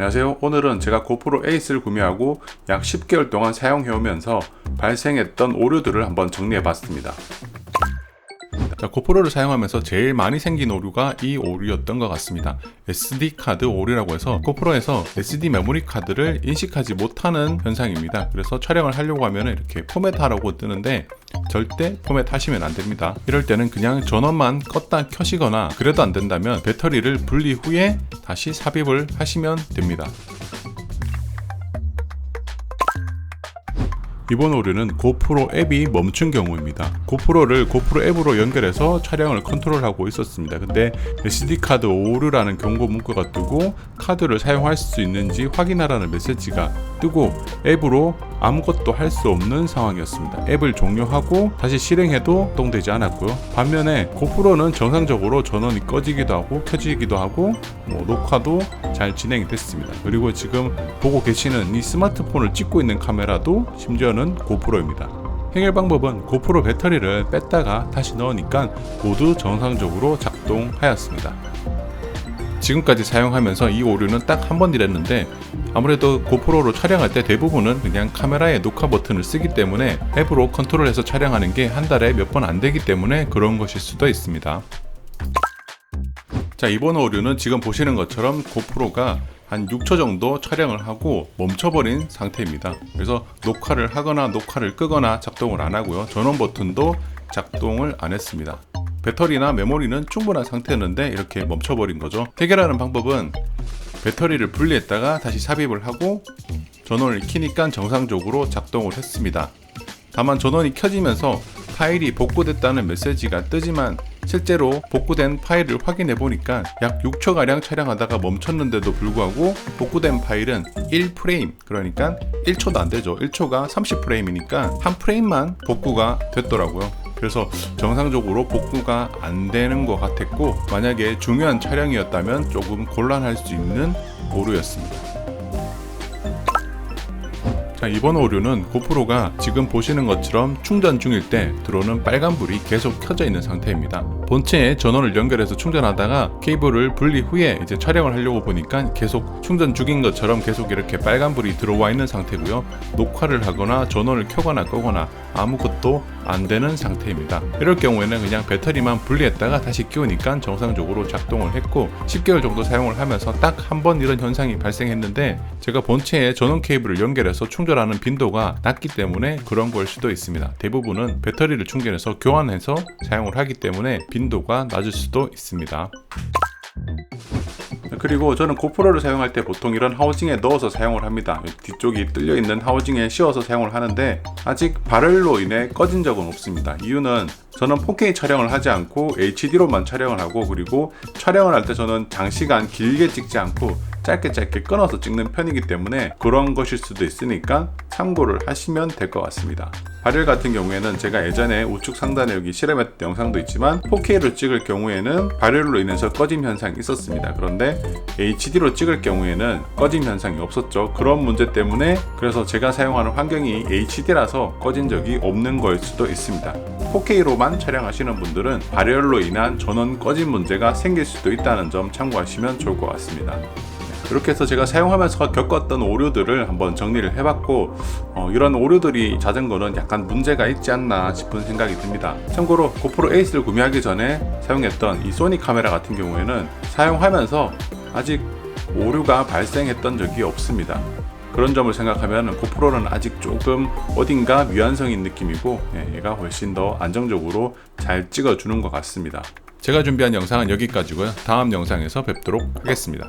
안녕하세요. 오늘은 제가 고프로 에이스를 구매하고 약 10개월 동안 사용해오면서 발생했던 오류들을 한번 정리해봤습니다. 자, 고프로를 사용하면서 제일 많이 생긴 오류가 이 오류였던 것 같습니다. SD 카드 오류라고 해서 고프로에서 SD 메모리 카드를 인식하지 못하는 현상입니다. 그래서 촬영을 하려고 하면 이렇게 포맷하라고 뜨는데 절대 포맷 하시면 안 됩니다. 이럴 때는 그냥 전원만 껐다 켜시거나 그래도 안 된다면 배터리를 분리 후에 다시 삽입을 하시면 됩니다. 이번 오류는 고프로 앱이 멈춘 경우입니다. 고프로를 고프로 앱으로 연결해서 촬영을 컨트롤하고 있었습니다. 근데 SD카드 오류라는 경고 문구가 뜨고 카드를 사용할 수 있는지 확인하라는 메시지가 뜨고 앱으로 아무것도 할 수 없는 상황이었습니다. 앱을 종료하고 다시 실행해도 동되지 않았고요. 반면에 고프로는 정상적으로 전원이 꺼지기도 하고 켜지기도 하고 뭐 녹화도 잘 진행이 됐습니다. 그리고 지금 보고 계시는 이 스마트폰을 찍고 있는 카메라도 심지어는 고프로입니다. 해결 방법은 고프로 배터리를 뺐다가 다시 넣으니까 모두 정상적으로 작동하였습니다. 지금까지 사용하면서 이 오류는 딱 한 번 일했는데 아무래도 고프로로 촬영할 때 대부분은 그냥 카메라의 녹화 버튼을 쓰기 때문에 앱으로 컨트롤해서 촬영하는 게 한 달에 몇 번 안 되기 때문에 그런 것일 수도 있습니다. 자 이번 오류는 지금 보시는 것처럼 고프로가 한 6초 정도 촬영을 하고 멈춰버린 상태입니다. 그래서 녹화를 하거나 녹화를 끄거나 작동을 안 하고요. 전원 버튼도 작동을 안 했습니다. 배터리나 메모리는 충분한 상태였는데 이렇게 멈춰버린 거죠. 해결하는 방법은 배터리를 분리했다가 다시 삽입을 하고 전원을 키니까 정상적으로 작동을 했습니다. 다만 전원이 켜지면서 파일이 복구됐다는 메시지가 뜨지만 실제로 복구된 파일을 확인해 보니까 약 6초가량 촬영하다가 멈췄는데도 불구하고 복구된 파일은 1프레임 그러니까 1초도 안 되죠 1초가 30프레임이니까 한 프레임만 복구가 됐더라고요 그래서 정상적으로 복구가 안 되는 것 같았고 만약에 중요한 촬영이었다면 조금 곤란할 수 있는 오류였습니다 자, 이번 오류는 고프로가 지금 보시는 것처럼 충전 중일 때 들어오는 빨간불이 계속 켜져 있는 상태입니다. 본체에 전원을 연결해서 충전하다가 케이블을 분리 후에 이제 촬영을 하려고 보니까 계속 충전 중인 것처럼 계속 이렇게 빨간불이 들어와 있는 상태고요. 녹화를 하거나 전원을 켜거나 끄거나 아무것도 안 되는 상태입니다. 이럴 경우에는 그냥 배터리만 분리했다가 다시 끼우니까 정상적으로 작동을 했고 10개월 정도 사용을 하면서 딱 한 번 이런 현상이 발생했는데 제가 본체에 전원 케이블을 연결해서 충전하는 빈도가 낮기 때문에 그런 걸 수도 있습니다. 대부분은 배터리를 충전해서 교환해서 사용을 하기 때문에 빈도가 낮을 수도 있습니다. 그리고 저는 고프로를 사용할 때 보통 이런 하우징에 넣어서 사용을 합니다. 뒤쪽이 뚫려 있는 하우징에 씌워서 사용을 하는데 아직 발열로 인해 꺼진 적은 없습니다. 이유는 저는 4K 촬영을 하지 않고 HD로만 촬영을 하고 그리고 촬영을 할 때 저는 장시간 길게 찍지 않고 짧게 짧게 끊어서 찍는 편이기 때문에 그런 것일 수도 있으니까 참고를 하시면 될 것 같습니다. 발열 같은 경우에는 제가 예전에 우측 상단에 여기 실험했던 영상도 있지만 4K로 찍을 경우에는 발열로 인해서 꺼짐 현상이 있었습니다. 그런데 HD로 찍을 경우에는 꺼짐 현상이 없었죠. 그런 문제 때문에 그래서 제가 사용하는 환경이 HD라서 꺼진 적이 없는 거일 수도 있습니다. 4K로만 촬영하시는 분들은 발열로 인한 전원 꺼짐 문제가 생길 수도 있다는 점 참고하시면 좋을 것 같습니다. 이렇게 해서 제가 사용하면서 겪었던 오류들을 한번 정리를 해봤고 어, 이런 오류들이 잦은 거는 약간 문제가 있지 않나 싶은 생각이 듭니다. 참고로 고프로 에이스를 구매하기 전에 사용했던 이 소니 카메라 같은 경우에는 사용하면서 아직 오류가 발생했던 적이 없습니다. 그런 점을 생각하면 고프로는 아직 조금 어딘가 미완성인 느낌이고 예, 얘가 훨씬 더 안정적으로 잘 찍어주는 것 같습니다. 제가 준비한 영상은 여기까지고요. 다음 영상에서 뵙도록 하겠습니다.